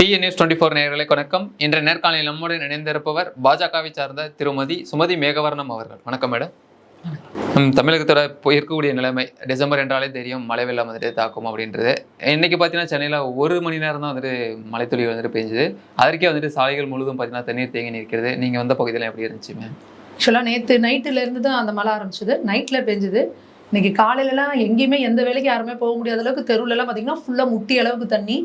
TA news twenty four நேயர்களை வணக்கம். இன்றைய நேர்காணலில் நம்முடன் இணைந்திருப்பவர் பாஜகவை சார்ந்த திருமதி சுமதி மேகவர்ணம் அவர்கள். வணக்கம் மேடம். நம் தமிழகத்தோட இப்போ இருக்கக்கூடிய நிலைமை டிசம்பர் என்றாலே தெரியும் மழை வெள்ளம் வந்துட்டு தாக்கும் அப்படின்றது. இன்னைக்கு பார்த்தீங்கன்னா சென்னையில் ஒரு மணி நேரம் தான் வந்துட்டு மழைத்துளி வந்துட்டு பெஞ்சுது. அதற்கே வந்துட்டு சாலைகள் முழுவதும் பார்த்தீங்கன்னா தண்ணீர் தேங்கி நிற்கிறது. நீங்கள் வந்த பகுதியில் எப்படி இருந்துச்சு மேம்? ஆக்சுவலாக நேற்று நைட்டுலேருந்து தான் அந்த மழை ஆரம்பிச்சது. நைட்டில் பெஞ்சுது. இன்னைக்கு காலையிலலாம் எங்கேயுமே எந்த வேலைக்கு யாருமே போக முடியாத அளவுக்கு தெருவுலலாம் பார்த்தீங்கன்னா ஃபுல்லாக முட்டி அளவுக்கு தண்ணி.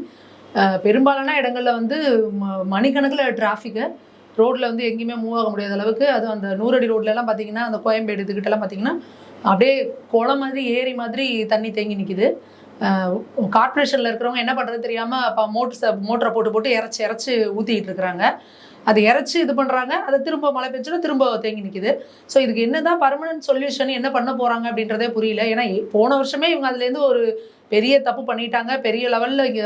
பெரும்பாலான இடங்களில் வந்து ம மணிக்கணக்கில் டிராஃபிக்கை ரோட்டில் வந்து எங்கேயுமே மூவ் ஆக முடியாத அளவுக்கு அதுவும் அந்த நூறடி ரோட்லலாம் பார்த்தீங்கன்னா அந்த கோயம்பேடு இதுக்கிட்டலாம் பார்த்தீங்கன்னா அப்படியே குளம் மாதிரி ஏரி மாதிரி தண்ணி தேங்கி நிற்கிது கார்ப்பரேஷனில் இருக்கிறவங்க என்ன பண்ணுறது தெரியாமல் அப்போ மோட்ரு மோட்டரை போட்டு போட்டு இறச்சி இறச்சி ஊற்றிக்கிட்டு இருக்கிறாங்க. அதை இறச்சி இது பண்ணுறாங்க அதை திரும்ப மழை பெஞ்சுன்னா திரும்ப தேங்கி நிற்கிது ஸோ இதுக்கு என்ன தான் பர்மனன்ட் சொல்யூஷன் என்ன பண்ண போகிறாங்க அப்படின்றதே புரியல. ஏன்னா போன வருஷமே இவங்க அதுலேருந்து ஒரு பெரிய தப்பு பண்ணிட்டாங்க. பெரிய லெவலில் இங்கே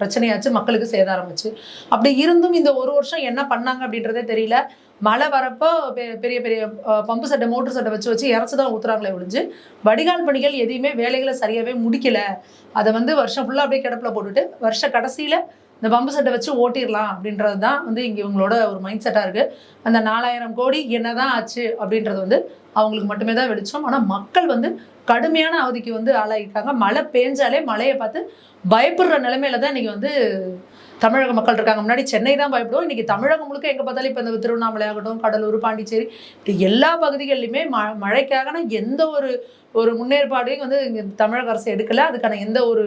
பிரச்சனையாச்சு. மக்களுக்கு சேத ஆரம்பிச்சு. அப்படி இருந்தும் இந்த ஒரு வருஷம் என்ன பண்ணாங்க அப்படின்றதே தெரியல. மழை வரப்போ பெ- பெரிய பெரிய பம்பு சட்டை மோட்டர் சட்டை வச்சு வச்சு இறச்சி தான் ஊற்றுறாங்களே ஒழிஞ்சு வடிகால் பணிகள் எதையுமே வேலைகளை சரியாகவே முடிக்கலை. அதை வந்து வருஷம் ஃபுல்லாக அப்படியே கிடப்பில் போட்டுட்டு வருஷ கடைசியில் இந்த பம்பு செட்டை வச்சு ஓட்டிடலாம் அப்படின்றது தான் வந்து இங்கே இவங்களோட ஒரு மைண்ட் செட்டாக இருக்குது அந்த நாலாயிரம் கோடி என்ன தான் ஆச்சு அப்படின்றது வந்து அவங்களுக்கு மட்டுமே தான் வெடிச்சோம் ஆனால் மக்கள் வந்து கடுமையான அவதிக்கு வந்து ஆளாகிட்டாங்க மழை பேஞ்சாலே மழையை பார்த்து பயப்படுற நிலைமையில தான் இன்னைக்கு வந்து தமிழக மக்கள் இருக்காங்க. முன்னாடி சென்னை தான் பயப்படுவோம். இன்னைக்கு தமிழகம் முழுக்க எங்கே பார்த்தாலும் இப்போ இந்த திருவண்ணாமலை ஆகட்டும் கடலூர் பாண்டிச்சேரி இப்படி எல்லா பகுதிகளிலுமே ம மழைக்கான எந்த ஒரு ஒரு முன்னேற்பாடையும் வந்து இங்கே தமிழக அரசு எடுக்கலை. அதுக்கான எந்த ஒரு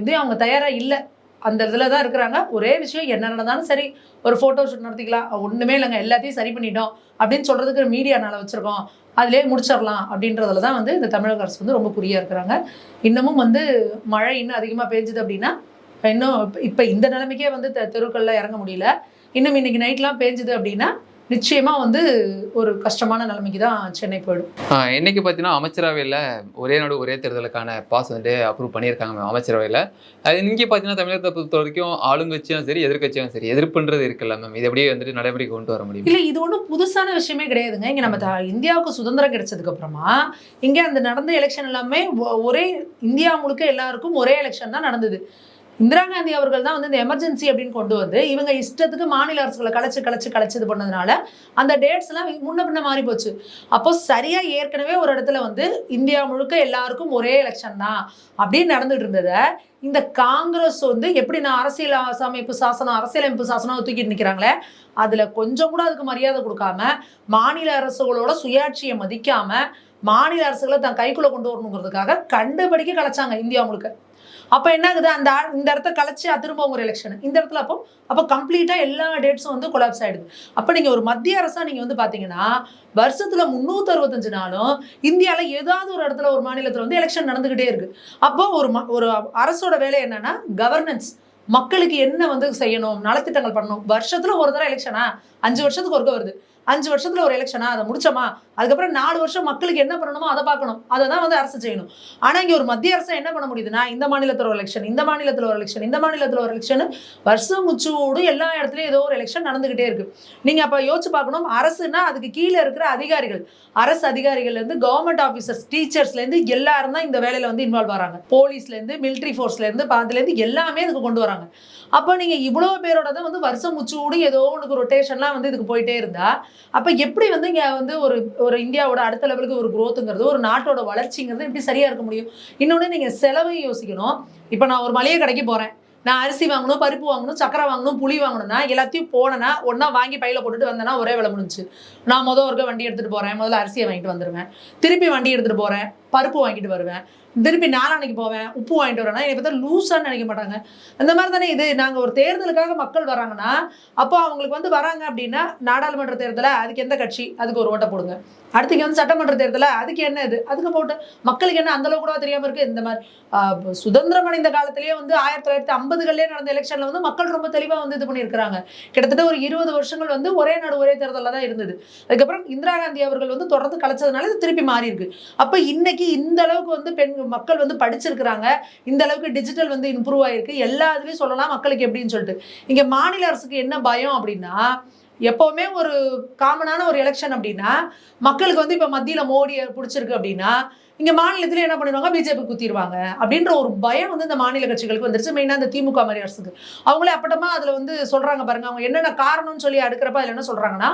இதையும் அவங்க தயாராக இல்லை. அந்த இதில் தான் இருக்கிறாங்க. ஒரே விஷயம் என்ன நடந்தாலும் சரி ஒரு ஃபோட்டோ ஷூட் நடத்திக்கலாம். ஒன்றுமே இல்லைங்க. எல்லாத்தையும் சரி பண்ணிட்டோம். அப்படின்னு சொல்கிறதுக்கு மீடியானால வச்சுருக்கோம். அதிலே முடிச்சிடலாம் அப்படின்றதுல தான் வந்து இந்த தமிழக அரசு வந்து ரொம்ப குறியாக இருக்கிறாங்க. இன்னமும் வந்து மழை இன்னும் அதிகமாக பெஞ்சுது அப்படின்னா இன்னும் இப்போ இந்த நிலைமைக்கே வந்து தெ தெருக்களில் இறங்க முடியல. இன்னும் இன்னைக்கு நைட்லாம் பேஞ்சுது அப்படின்னா நிச்சயமாக வந்து ஒரு கஷ்டமான நிலைமைக்கு தான் சென்னை போயிடும். ஆஹ் இன்னைக்கு பார்த்தீங்கன்னா அமைச்சரவையில் ஒரே நாடு ஒரே தேர்தலுக்கான பாஸ் வந்துட்டு அப்ரூவ் பண்ணியிருக்காங்க மேம் அமைச்சரவையில். அது இங்கே பார்த்தீங்கன்னா தமிழகத்தை பொறுத்த வரைக்கும் ஆளுங்கட்சியும் சரி எதிர்க்கட்சியும் சரி எதிர்ப்புன்றது இருக்குல்ல மேம் இது எப்படியே வந்துட்டு நடைமுறைக்கு கொண்டு வர முடியும்? இல்லை இது ஒன்றும் புதுசான விஷயமே கிடையாதுங்க. இங்கே நம்ம த- இந்தியாவுக்கு சுதந்திரம் கிடைச்சதுக்கு அப்புறமா இங்கே அந்த நடந்த எலெக்ஷன் எல்லாமே ஒரே இந்தியா முழுக்க எல்லாருக்கும் ஒரே எலெக்ஷன் தான் நடந்தது. இந்திரா காந்தி அவர்கள் தான் வந்து இந்த எமர்ஜென்சி அப்படின்னு கொண்டு வந்து இவங்க இஷ்டத்துக்கு மாநில அரசுகளை கலைச்சு கலைச்சு கலைச்சு இது பண்ணதுனால அந்த டேட்ஸ் எல்லாம் முன்ன பின்ன மாறி போச்சு. அப்போ சரியா ஏற்கனவே ஒரு இடத்துல வந்து இந்தியா முழுக்க எல்லாருக்கும் ஒரே எலெக்ஷன் தான் அப்படின்னு நடந்துட்டு இருந்ததை இந்த காங்கிரஸ் வந்து எப்படி நான் அரசியல் அமைப்பு சாசனம் அரசியலமைப்பு சாசனம் தூக்கிட்டு நிற்கிறாங்களே அதில் கொஞ்சம் கூட அதுக்கு மரியாதை கொடுக்காம மாநில அரசுகளோட சுயாட்சியை மதிக்காமல் மாநில அரசுகளை தன் கைக்குள்ள கொண்டு வரணுங்கிறதுக்காக கண்டுபிடிக்க கலைச்சாங்க இந்தியா முழுக்க. அப்ப என்ன ஆகுது அந்த இந்த இடத்த கலைச்சு திரும்ப ஒரு எலெக்ஷன் இந்த இடத்துல அப்போ அப்போ கம்ப்ளீட்டா எல்லா டேட்ஸும் வந்து கொலாப்ஸ் ஆயிடுது. அப்ப நீங்க ஒரு மத்திய அரசா நீங்க வந்து பாத்தீங்கன்னா வருஷத்துல முந்நூத்தி அறுபத்தஞ்சு நாளும் இந்தியால ஏதாவது ஒரு இடத்துல ஒரு மாநிலத்துல வந்து எலெக்ஷன் நடந்துகிட்டே இருக்கு. அப்போ ஒரு ஒரு அரசோட வேலை என்னன்னா கவர்னன்ஸ் மக்களுக்கு என்ன வந்து செய்யணும்? நலத்திட்டங்கள் பண்ணணும்? வருஷத்துல ஒரு தடவை எலெக்ஷனா அஞ்சு வருஷத்துக்கு ஒருக்க வருது. அஞ்சு வருஷத்துல ஒரு எலெக்ஷனா அதை முடிச்சோமா? அதுக்கப்புறம் நாலு வருஷம் மக்களுக்கு என்ன பண்ணணுமோ அதை பார்க்கணும். அதை தான் வந்து அரசு செய்யணும். ஆனா இங்க ஒரு மத்திய அரசு என்ன பண்ண முடியுதுன்னா இந்த மாநிலத்துல ஒரு எலெக்ஷன் இந்த மாநிலத்துல ஒரு எலெக்ஷன் இந்த மாநிலத்துல ஒரு எலெக்ஷன் வருஷம் முச்சூடு எல்லா இடத்துலயும் ஏதோ ஒரு எலெக்ஷன் நடந்துகிட்டே இருக்கு. நீங்க அப்ப யோசிச்சு பார்க்கணும். அரசுனா அதுக்கு கீழே இருக்கிற அதிகாரிகள். அரசு அதிகாரிகள்லேருந்து கவர்மெண்ட் ஆஃபீஸர்ஸ் டீச்சர்ஸ்ல இருந்து எல்லாரும் தான் இந்த வேலையில வந்து இன்வால்வ் ஆறாங்க. போலீஸ்ல இருந்து மிலிட்ரி ஃபோர்ஸ்ல இருந்து இருந்து எல்லாமே இதுக்கு கொண்டு வராங்க. அப்போ நீங்க இவ்வளவு பேரோட தான் வந்து வருஷம் முச்சூடு ஏதோ உனக்கு ரொட்டேஷன்லாம் வந்து இதுக்கு போயிட்டே இருந்தா அப்ப எப்படி வந்து இங்க வந்து ஒரு ஒரு இந்தியாவோட அடுத்த லெவலுக்கு ஒரு குரோத்துங்கிறது ஒரு நாட்டோட வளர்ச்சிங்கிறது எப்படி சரியா இருக்க முடியும்? இன்னொன்று நீங்க செலவையும் யோசிக்கணும். இப்போ நான் ஒரு மளிகை கடைக்கு போறேன். நான் அரிசி வாங்கணும் பருப்பு வாங்கணும் சக்கரை வாங்கணும் புளி வாங்கணும்னா எல்லாத்தையும் போனேன்னா ஒன்றா வாங்கி பையில போட்டுட்டு வந்தேன்னா ஒரே விலை முடிஞ்சு நான் முதல் ஒருக்க வண்டி எடுத்துட்டு போறேன். முதல்ல அரிசியை வாங்கிட்டு வந்துருவேன். திருப்பி வண்டி எடுத்துட்டு போறேன். பருப்பு வாங்கிட்டு வருவேன். திருப்பி அன்னைக்கு போவேன் உப்பு வாங்கிட்டு வரேன்னா என்னை பார்த்தா லூஸான்னு நினைக்க மாட்டாங்க. அந்த மாதிரி தானே இது. நாங்கள் ஒரு தேர்தலுக்காக மக்கள் வராங்கன்னா அப்போ அவங்களுக்கு வந்து வராங்க அப்படின்னா நாடாளுமன்ற தேர்தலை அதுக்கு எந்த கட்சி? அதுக்கு ஒரு ஓட்டை போடுங்க. அடுத்து வந்து சட்டமன்ற தேர்தலை அதுக்கு என்ன இது? அதுக்கு போட்டு மக்களுக்கு என்ன அந்த கூட தெரியாமல் இருக்குது இந்த மாதிரி சுதந்திரம் அடைந்த காலத்திலேயே வந்து ஆயிரத்தி தொள்ளாயிரத்தி ஐம்பதுகளிலே நடந்த எலெக்ஷனில் வந்து மக்கள் ரொம்ப தெளிவாக வந்து இது பண்ணியிருக்கிறாங்க. கிட்டத்தட்ட ஒரு இருபது வருஷங்கள் வந்து ஒரே நாடு ஒரே தேர்தலில் தான் இருந்தது. அதுக்கப்புறம் இந்திரா காந்தி அவர்கள் வந்து தொடர்ந்து கலைச்சதுனால இது திருப்பி மாறி இருக்கு இன்னைக்கு இந்த அளவுக்கு வந்து பெண் மக்கள் வந்து படிச்சிருக்கிறாங்க. இந்த அளவுக்கு டிஜிட்டல் வந்து இம்ப்ரூவ் ஆயிருக்கு. எல்லா இதுலேயும் சொல்லலாம் மக்களுக்கு எப்படின்னு சொல்லிட்டு. இங்க மாநில அரசுக்கு என்ன பயம் அப்படின்னா எப்போவுமே ஒரு காமனான ஒரு எலெக்ஷன் அப்படின்னா மக்களுக்கு வந்து இப்போ மத்தியில் மோடியை பிடிச்சிருக்கு அப்படின்னா இங்கே மாநிலத்தில் என்ன பண்ணிடுவாங்க? பிஜேபி குத்திடுவாங்க. அப்படின்ற ஒரு பயம் வந்து இந்த மாநில கட்சிகளுக்கு வந்துருச்சு. மெயினாக இந்த திமுக மாதிரி அரசுக்கு. அவங்களே அப்பட்டமா அதில் வந்து சொல்கிறாங்க பாருங்க. அவங்க என்னென்ன காரணம்னு சொல்லி அடுக்கிறப்ப அதில் என்ன சொல்கிறாங்கன்னா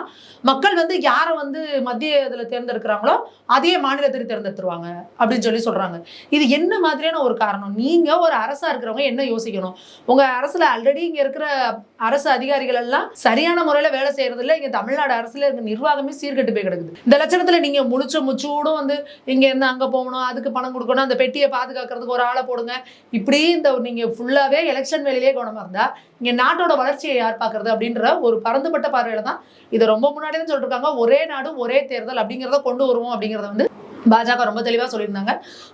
மக்கள் வந்து யாரை வந்து மத்திய இதில் தேர்ந்தெடுக்கிறாங்களோ அதையே மாநிலத்தில் தேர்ந்தெடுத்துருவாங்க அப்படின்னு சொல்லி சொல்கிறாங்க இது என்ன மாதிரியான ஒரு காரணம்? நீங்கள் ஒரு அரசாக இருக்கிறவங்க என்ன யோசிக்கணும்? உங்கள் அரசில் ஆல்ரெடி இங்கே இருக்கிற அரசு அதிகாரிகள் எல்லாம் சரியான முறையில் வேலை செய்யறது இல்ல இங்க தமிழ்நாடு அரசுல இருக்க நிர்வாகமே சீர்கட்டு போய் கிடக்குது. இந்த லட்சணத்துல நீங்க முழிச்ச முச்சூடும் வந்து இங்க இருந்து அங்க போகணும் அதுக்கு பணம் கொடுக்கணும் அந்த பெட்டியை பாதுகாக்கிறதுக்கு ஒரு ஆளை போடுங்க. இப்படி இந்த நீங்க ஃபுல்லாவே எலெக்ஷன் வேலையிலேயே கவனமா இருந்தா இங்க நாட்டோட வளர்ச்சியை யார் பாக்குறது அப்படின்ற ஒரு பரந்துபட்ட பார்வையில தான் இதை ரொம்ப முன்னாடி தான் சொல்லிருக்காங்க. ஒரே நாடு ஒரே தேர்தல் அப்படிங்கிறத கொண்டு வருவோம் அப்படிங்கறத வந்து பாஜக ரொம்ப தெளிவாக சொல்லியிருந்தாங்க.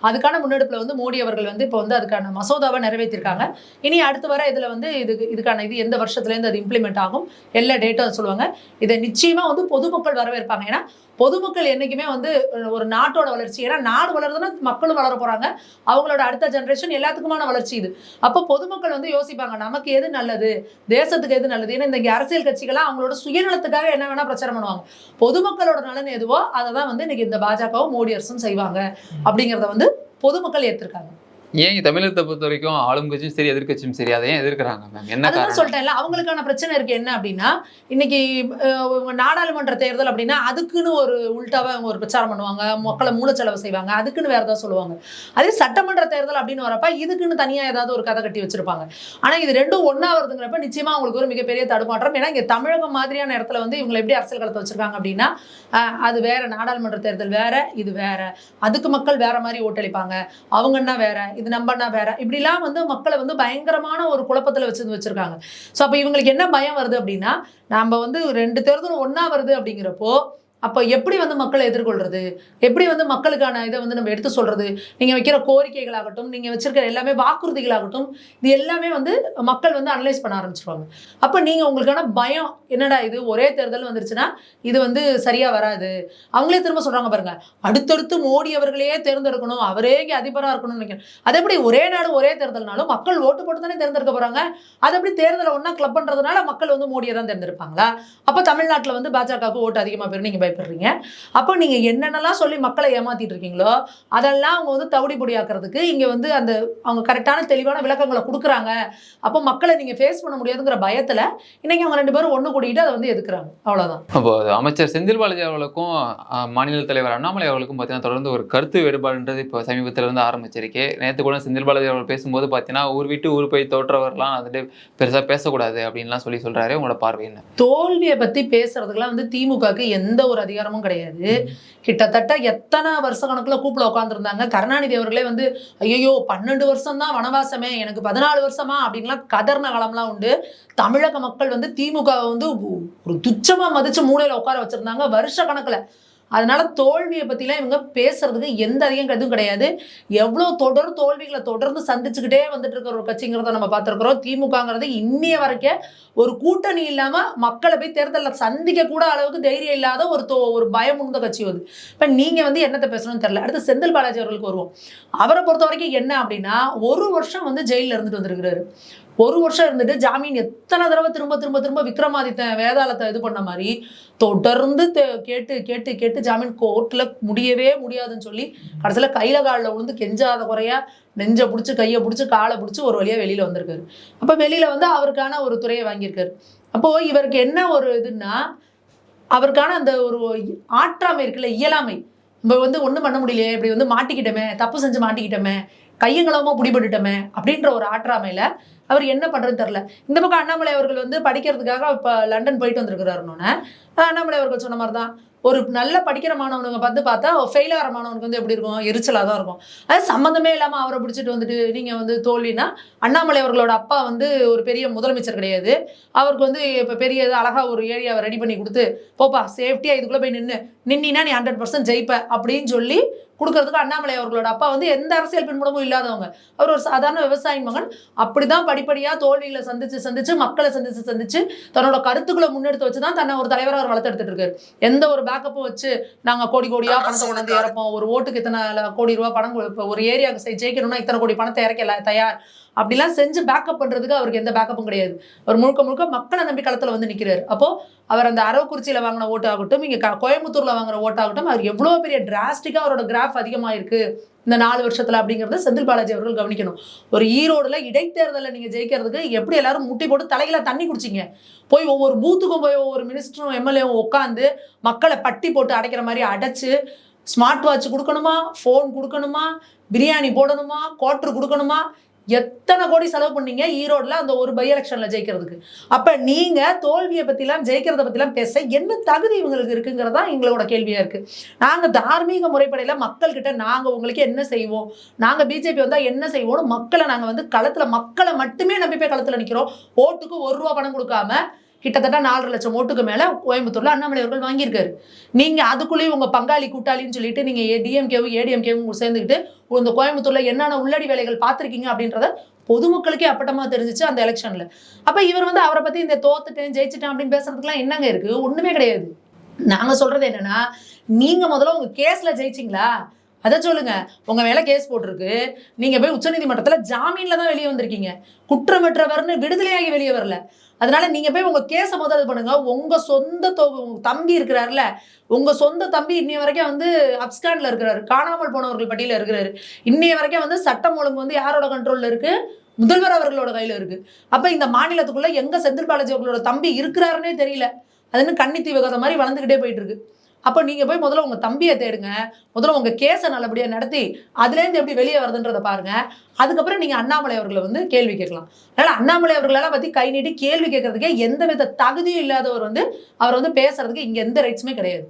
அதுக்கான முன்னெடுப்பில் வந்து மோடி அவர்கள் வந்து இப்போ வந்து அதுக்கான மசோதாவை நிறைவேற்றிருக்காங்க. இனி அடுத்து வர இதில் வந்து இதுக்கு இதுக்கான இது எந்த வருஷத்துலேருந்து அது இம்ப்ளிமெண்ட் ஆகும்? எல்லா டேட்டும் சொல்லுவாங்க. இதை நிச்சயமாக வந்து பொதுமக்கள் வரவேற்பாங்க. ஏன்னா பொதுமக்கள் என்றைக்குமே வந்து ஒரு நாட்டோட வளர்ச்சி. ஏன்னா நாடு வளருதுன்னா மக்களும் வளர போகிறாங்க அவங்களோட அடுத்த ஜென்ரேஷன் எல்லாத்துக்குமான வளர்ச்சி இது. அப்போ பொதுமக்கள் வந்து யோசிப்பாங்க நமக்கு எது நல்லது? தேசத்துக்கு எது நல்லது? ஏன்னா இந்த அரசியல் கட்சிகள்லாம் அவங்களோட சுயநலத்துக்காக என்ன வேணா பிரச்சாரம் பண்ணுவாங்க. பொதுமக்களோட நலன் எதுவோ அதை தான் வந்து இன்னைக்கு இந்த பாஜகவும் மோடி அரசும் செய்வாங்க. அப்படிங்கிறத வந்து பொதுமக்கள் ஏற்றிருக்காங்க ஏன் தமிழகத்தை பொறுத்த வரைக்கும் ஆளும் கட்சியும் சரி எதிர்க்கட்சியும் சரி அதை ஏன் எதிர்க்கிறாங்க மேம் என்ன காரணம்? சொல்லிட்டேன்ல அவங்களுக்கான பிரச்சனை இருக்கு என்ன அப்படின்னா இன்னைக்கு நாடாளுமன்ற தேர்தல் அப்படின்னா அதுக்குன்னு ஒரு உள்டாவா அவங்க ஒரு பிரச்சாரம் பண்ணுவாங்க மக்களை மூலச்செலவு செய்வாங்க அதுக்குன்னு வேற ஏதாவது சொல்லுவாங்க. அதே சட்டமன்ற தேர்தல் அப்படின்னு வரப்ப இதுக்குன்னு தனியா ஏதாவது ஒரு கதை கட்டி வச்சிருப்பாங்க. ஆனா இது ரெண்டும் ஒண்ணா வருதுங்கிறப்ப நிச்சயமா அவங்களுக்கு ஒரு மிகப்பெரிய தடுமாற்றம். ஏன்னா இங்க தமிழகம் மாதிரியான இடத்துல வந்து இவங்களை எப்படி அரசியல் களத்தை வச்சிருக்காங்க அப்படின்னா அது வேற நாடாளுமன்ற தேர்தல் வேற இது வேற. அதுக்கு மக்கள் வேற மாதிரி ஓட்டளிப்பாங்க. அவங்கன்னா வேற? இது நம்பன்னா வேற. இப்படிலாம் வந்து மக்களை வந்து பயங்கரமான ஒரு குழப்பத்துல வச்சு வச்சிருக்காங்க. ஸோ அப்போ இவங்களுக்கு என்ன பயம் வருது அப்படின்னா நம்ம வந்து ரெண்டு தேர்தலும் ஒன்றா வருது அப்படிங்கிறப்போ அப்போ எப்படி வந்து மக்களை எதிர்கொள்றது? எப்படி வந்து மக்களுக்கான இதை வந்து நம்ம எடுத்து சொல்றது? நீங்க வைக்கிற கோரிக்கைகளாகட்டும் நீங்க வச்சிருக்கிற எல்லாமே வாக்குறுதிகளாகட்டும் இது எல்லாமே வந்து மக்கள் வந்து அனலைஸ் பண்ண ஆரம்பிச்சிருவாங்க. அப்போ நீங்க உங்களுக்கான பயம் என்னடா இது? ஒரே தேர்தல் வந்துருச்சுன்னா இது வந்து சரியா வராது. அவங்களே திரும்ப சொல்றாங்க பாருங்க அடுத்தடுத்து மோடி அவர்களையே தேர்ந்தெடுக்கணும். அவரே இங்கே அதிபராக இருக்கணும்னு நினைக்கிறேன். அது எப்படி ஒரே நாடு ஒரே தேர்தல்னாலும் மக்கள் ஓட்டு போட்டு தானே தேர்ந்தெடுக்க போறாங்க? அது எப்படி தேர்தலை ஒன்றா கிளப் பண்ணுறதுனால மக்கள் வந்து மோடியை தான் தேர்ந்தெடுப்பாங்களா? அப்போ தமிழ்நாட்டில் வந்து பாஜகவுக்கு ஓட்டு அதிகமாக பேர் நீங்க பயப்படுறீங்க. அப்போ நீங்க என்னென்னலாம் சொல்லி மக்களை ஏமாத்திட்டு இருக்கீங்களோ அதெல்லாம் அவங்க வந்து தவிடி பொடியாக்குறதுக்கு இங்க வந்து அந்த அவங்க கரெக்டான தெளிவான விளக்கங்களை கொடுக்குறாங்க. அப்போ மக்களை நீங்க ஃபேஸ் பண்ண முடியாதுங்கிற பயத்துல இன்னைக்கு அவங்க ரெண்டு பேரும் ஒண்ணு கூட்டிட்டு அதை வந்து எதுக்குறாங்க? அவ்வளவுதான். அப்போ அமைச்சர் செந்தில் பாலாஜி அவர்களுக்கும் மாநில தலைவர் அண்ணாமலை அவர்களுக்கும் பார்த்தீங்கன்னா தொடர்ந்து ஒரு கருத்து வேறுபாடுன்றது இப்போ சமீபத்துல இருந்து ஆரம்பிச்சிருக்கு. நேற்று கூட செந்தில் பாலாஜி அவர்கள் பேசும்போது பார்த்தீங்கன்னா ஊர் விட்டு ஊர் போய் தோற்றவர்லாம் வந்துட்டு பெருசா பேசக்கூடாது அப்படின்லாம் சொல்லி சொல்றாரு. உங்களோட பார்வை என்ன? தோல்வியை பத்தி பேசுறதுக்கெல்லாம் வந்து திமுகவுக்கு எந்த ஒரு அதிகாரமும் கிடையாது. கிட்டத்தட்ட எத்தனை வருஷ கணக்கில் கூப்பிட உட்காந்துருந்தாங்க கருணாநிதி அவர்களே வந்து ஐயோ பன்னெண்டு வருஷம் தான் வனவாசமே எனக்கு பதினாலு வருஷமா? அப்படின்லாம் கதர்ன காலம்லாம் உண்டு. தமிழக மக்கள் வந்து திமுக வந்து ஒரு துச்சமா மதிச்சு மூலையில உட்கார வச்சிருந்தாங்க. வருஷ கணக்கில். அதனால தோல்வியை பத்திலாம் இவங்க பேசுறதுக்கு எந்த அதிகம் எதுவும் கிடையாது. எவ்வளோ தொடர் தோல்விகளை தொடர்ந்து சந்திச்சுக்கிட்டே வந்துட்டு இருக்கிற ஒரு கட்சிங்கிறத நம்ம பார்த்துருக்குறோம். திமுகங்கிறது இன்னைய வரைக்கும் ஒரு கூட்டணி இல்லாம மக்களை போய் தேர்தலில் சந்திக்க கூட அளவுக்கு தைரியம் இல்லாத ஒரு தோ ஒரு பயம் உண்ட கட்சி வந்து இப்போ நீங்க வந்து என்னத்தை பேசணும்னு தெரியல. அடுத்து செந்தில் பாலாஜி அவர்களுக்கு வருவோம். அவரை பொறுத்த வரைக்கும் என்ன அப்படின்னா ஒரு வருஷம் வந்து ஜெயிலில் இருந்துட்டு வந்திருக்கிறாரு. ஒரு வருஷம் இருந்துட்டு ஜாமீன் எத்தனை தடவை திரும்ப திரும்ப திரும்ப விக்ரமாதித்தன் வேதாளத்தை இது பண்ண மாதிரி தொடர்ந்து கேட்டு கேட்டு கேட்டு ஜாமீன் கோர்ட்டில் முடியவே முடியாதுன்னு சொல்லி கடைசியில் கையில் காலில் விழுந்து கெஞ்சாத குறையா நெஞ்சை பிடிச்சி கையை பிடிச்சி காலை பிடிச்சி ஒரு வழியாக வெளியில் வந்திருக்காரு. அப்போ வெளியில் வந்து அவருக்கான ஒரு துறையை வாங்கியிருக்காரு. அப்போது இவருக்கு என்ன ஒரு இதுன்னா அவருக்கான அந்த ஒரு ஆற்றாமை இருக்குல்ல இயலாமை. நம்ம வந்து ஒன்றும் பண்ண முடியலையே இப்படி வந்து மாட்டிக்கிட்டோமே தப்பு செஞ்சு மாட்டிக்கிட்டோமே கையங்களமா பிடிபட்டுட்டோமே அப்படின்ற ஒரு ஆற்றாமையில அவர் என்ன பண்றதுன்னு தெரில இந்த பக்கம் அண்ணாமலை அவர்கள் வந்து படிக்கிறதுக்காக இப்போ லண்டன் போயிட்டு வந்திருக்கிறாருன்னொன்னே அண்ணாமலை அவர்கள் சொன்ன மாதிரி தான் ஒரு நல்ல படிக்கிற மாணவனுங்க பார்த்து பார்த்தா ஃபெயில் ஆகிற மாணவனுக்கு வந்து எப்படி இருக்கும்? எரிச்சலாக தான் இருக்கும். அது சம்மந்தமே இல்லாமல் அவரை பிடிச்சிட்டு வந்துட்டு நீங்கள் வந்து தோல்வினா அண்ணாமலை அவர்களோட அப்பா வந்து ஒரு பெரிய முதலமைச்சர் கிடையாது. அவருக்கு வந்து இப்போ பெரிய அழகாக அழகா ஒரு ஏரியாவை ரெடி பண்ணி கொடுத்து போப்பா சேஃப்டியாக இதுக்குள்ளே போய் நின்று நின்னா நீ ஹண்ட்ரட் பர்சன்ட் ஜெயிப்ப அப்படின்னு சொல்லி கொடுக்கறதுக்கு அண்ணாமலை அவர்களோட அப்பா வந்து எந்த அரசியல் பின்புலமும் இல்லாதவங்க. அவர் ஒரு சாதாரண விவசாயி மகன். அப்படிதான் படிப்படியாக தோல்விகளை சந்திச்சு சந்திச்சு மக்களை சந்திச்சு சந்திச்சு தன்னோட கருத்துக்களை முன்னெடுத்து வச்சு தான் தன்னை ஒரு தலைவராக அவர் வளர்த்தெடுத்துட்டு இருக்காரு எந்த ஒரு பேக்கப்பும் வச்சு நாங்கள் கோடி கோடியா பணத்தை கொண்டாந்து இறப்போம் ஒரு ஓட்டுக்கு இத்தனை கோடி ரூபா பணம் ஒரு ஏரியாவுக்கு ஜெயிக்கணும்னா இத்தனை கோடி பணத்தை இறக்கல தயார். அப்படிலாம் செஞ்சு பேக்கப் பண்றதுக்கு அவருக்கு எந்த பேக்கப்பும் கிடையாது. அவர் முழுக்க முழுக்க மக்களை நம்பி களத்துல வந்து நிக்கிறாரு. அப்போ அவர் அந்த அரவக்குறிச்சியில வாங்கின ஓட்டு ஆகட்டும் இங்க கோயம்புத்தூர்ல வாங்குற ஓட்டாகட்டும் அவர் எவ்வளவு பெரிய டிராஸ்டிக்கா அவரோட கிராஃப் அதிகமாயிருக்கு. இந்த நாலு வருஷத்துல அப்படிங்கறத செந்தில் பாலாஜி அவர்கள் கவனிக்கணும். ஒரு ஈரோடுல இடைத்தேர்தலில் நீங்க ஜெயிக்கிறதுக்கு எப்படி எல்லாரும் முட்டி போட்டு தலையில தண்ணி குடிச்சிங்க? போய் ஒவ்வொரு பூத்துக்கும் போய் ஒவ்வொரு மினிஸ்டரும் எம்எல்ஏவும் உட்காந்து மக்களை பட்டி போட்டு அடைக்கிற மாதிரி அடைச்சு ஸ்மார்ட் வாட்ச் கொடுக்கணுமா? ஃபோன் கொடுக்கணுமா? பிரியாணி போடணுமா? குவாட்ரு கொடுக்கணுமா? எத்தனை கோடி செலவு பண்ணீங்க ஈரோடில் அந்த ஒரு பை எலெக்ஷனில் ஜெயிக்கிறதுக்கு? அப்போ நீங்கள் தோல்வியை பற்றிலாம் ஜெயிக்கிறத பற்றிலாம் பேச என்ன தகுதி இவங்களுக்கு இருக்குங்கிறதா எங்களோட கேள்வியாக இருக்குது நாங்கள் தார்மீக முறைப்படையில் மக்கள்கிட்ட நாங்கள் உங்களுக்கு என்ன செய்வோம்? நாங்கள் பிஜேபி வந்தால் என்ன செய்வோம்னு மக்களை நாங்கள் வந்து களத்தில் மக்களை மட்டுமே நம்பி போய் களத்தில் நிற்கிறோம் ஓட்டுக்கு ஒரு ரூபா பணம் கொடுக்காம கிட்டத்தட்ட நாலரை லட்சம் ஓட்டுக்கு மேல கோயம்புத்தூர்ல அண்ணாமலை அவர்கள் வாங்கியிருக்காரு. நீங்க அதுக்குள்ளேயும் உங்க பங்காளி கூட்டாளின்னு சொல்லிட்டு நீங்க டிஎம்கேவும் ஏடிஎம்கேவும் சேர்ந்துக்கிட்டு இந்த கோயம்புத்தூர்ல என்னென்ன உள்ளடி வேலைகள் பார்த்துருக்கீங்க அப்படின்றத பொதுமக்களுக்கே அப்பட்டமா தெரிஞ்சிச்சு அந்த எலெக்ஷன்ல. அப்ப இவர் வந்து அவரை பத்தி இந்த தோத்துட்டேன் ஜெயிச்சிட்டேன் அப்படின்னு பேசுறதுக்குலாம் என்னங்க இருக்கு? ஒண்ணுமே கிடையாது. நாங்க சொல்றது என்னன்னா நீங்க முதல்ல உங்க கேஸ்ல ஜெயிச்சிங்களா? அதை சொல்லுங்க. உங்க மேல கேஸ் போட்டிருக்கு. நீங்க போய் உச்சநீதிமன்றத்துல ஜாமீன்ல தான் வெளியே வந்திருக்கீங்க. குற்றமற்றவர்னு விடுதலையாகி வெளியே வரல. அதனால நீங்க போய் உங்க கேஸை முதல் பண்ணுங்க. உங்க சொந்த தம்பி இருக்கிறாருல உங்க சொந்த தம்பி இன்னைய வரைக்கும் வந்து அப்ஸ்கான்ல இருக்கிறாரு. காணாமல் போனவர்கள் பட்டியல இருக்கிறாரு. இன்னைய வரைக்கும் வந்து சட்டம் ஒழுங்கு வந்து யாரோட கண்ட்ரோல்ல இருக்கு? முதல்வர் அவர்களோட கையில இருக்கு. அப்ப இந்த மாநிலத்துக்குள்ள எங்க செந்தில் பாலாஜி அவர்களோட தம்பி இருக்கிறாருன்னே தெரியல. அது இன்னும் கன்னித்தீ விகத மாதிரி வளர்ந்துக்கிட்டே போயிட்டு இருக்கு. அப்போ நீங்கள் போய் முதல்ல உங்கள் தம்பியை தேடுங்க. முதல்ல உங்கள் கேஸை நல்லபடியாக நடத்தி அதுலேருந்து எப்படி வெளியே வருதுன்றதை பாருங்கள் அதுக்கப்புறம் நீங்கள் அண்ணாமலை அவர்களை வந்து கேள்வி கேட்கலாம். அதனால அண்ணாமலை அவர்களெல்லாம் பற்றி கை நீட்டி கேள்வி கேட்கறதுக்கே எந்த வித தகுதியும் இல்லாதவர் வந்து அவர் வந்து பேசுறதுக்கு இங்கே எந்த ரைட்ஸுமே கிடையாது.